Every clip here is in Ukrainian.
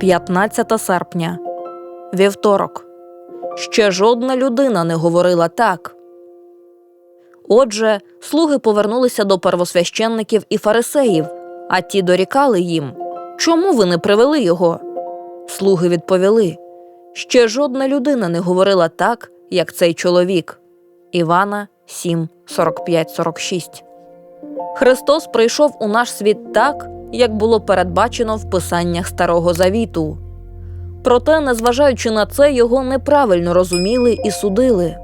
15 серпня, вівторок. Ще жодна людина не говорила так. Отже, слуги повернулися до первосвященників і фарисеїв, а ті дорікали їм Чому ви не привели його? Слуги відповіли Ще жодна людина не говорила так, як цей чоловік. Івана 7, 45, 46 Христос прийшов у наш світ так, як було передбачено в писаннях Старого Завіту. Проте, незважаючи на це, його неправильно розуміли і судили.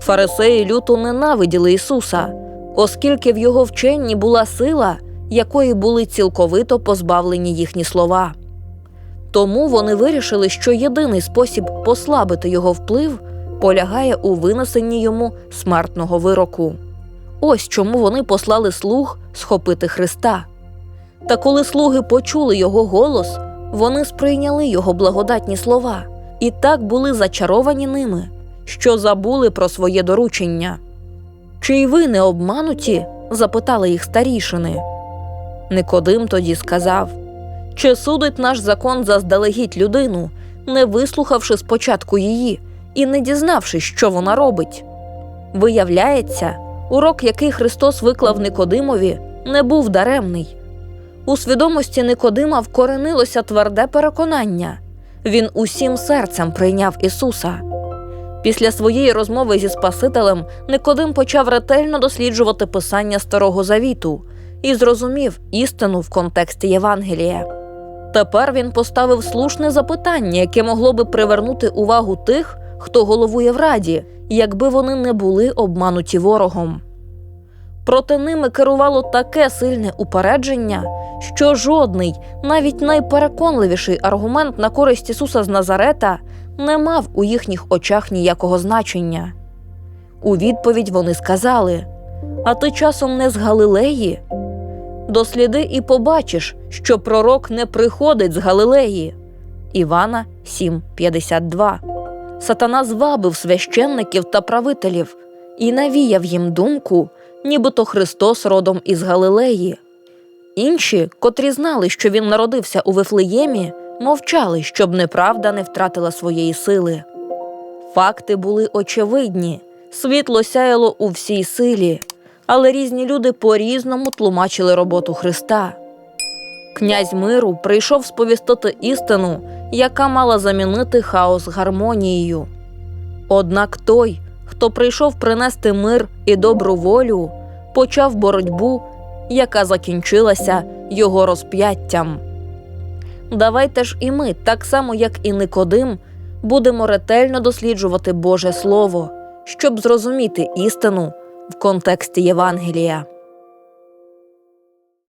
Фарисеї люто ненавиділи Ісуса, оскільки в його вченні була сила, якої були цілковито позбавлені їхні слова. Тому вони вирішили, що єдиний спосіб послабити його вплив полягає у винесенні йому смертного вироку. Ось чому вони послали слуг схопити Христа. Та коли слуги почули його голос, вони сприйняли його благодатні слова і так були зачаровані ними, що забули про своє доручення. Чи й ви не обмануті? запитали їх старішини. Никодим тоді сказав Чи судить наш закон заздалегідь людину, не вислухавши спочатку її і не дізнавшись, що вона робить? Виявляється, урок, який Христос виклав Никодимові, не був даремний. У свідомості Никодима вкоренилося тверде переконання він усім серцем прийняв Ісуса. Після своєї розмови зі Спасителем Никодим почав ретельно досліджувати писання Старого Завіту і зрозумів істину в контексті Євангелія. Тепер він поставив слушне запитання, яке могло би привернути увагу тих, хто головує в раді, якби вони не були обмануті ворогом. Проти ними керувало таке сильне упередження, що жодний, навіть найпереконливіший аргумент на користь Ісуса з Назарета не мав у їхніх очах ніякого значення. У відповідь вони сказали: А ти часом не з Галилеї? Досліди і побачиш, що пророк не приходить з Галилеї. Івана 7,52 Сатана звабив священників та правителів і навіяв їм думку, нібито Христос родом із Галилеї. Інші, котрі знали, що він народився у Вифлеємі, мовчали, щоб неправда не втратила своєї сили. Факти були очевидні, світло сяяло у всій силі, але різні люди по-різному тлумачили роботу Христа. Князь миру прийшов сповістити істину, яка мала замінити хаос гармонією. Однак той, хто прийшов принести мир і добру волю, почав боротьбу, яка закінчилася його розп'яттям. Давайте ж і ми, так само як і Никодим, будемо ретельно досліджувати Боже Слово, щоб зрозуміти істину в контексті Євангелія.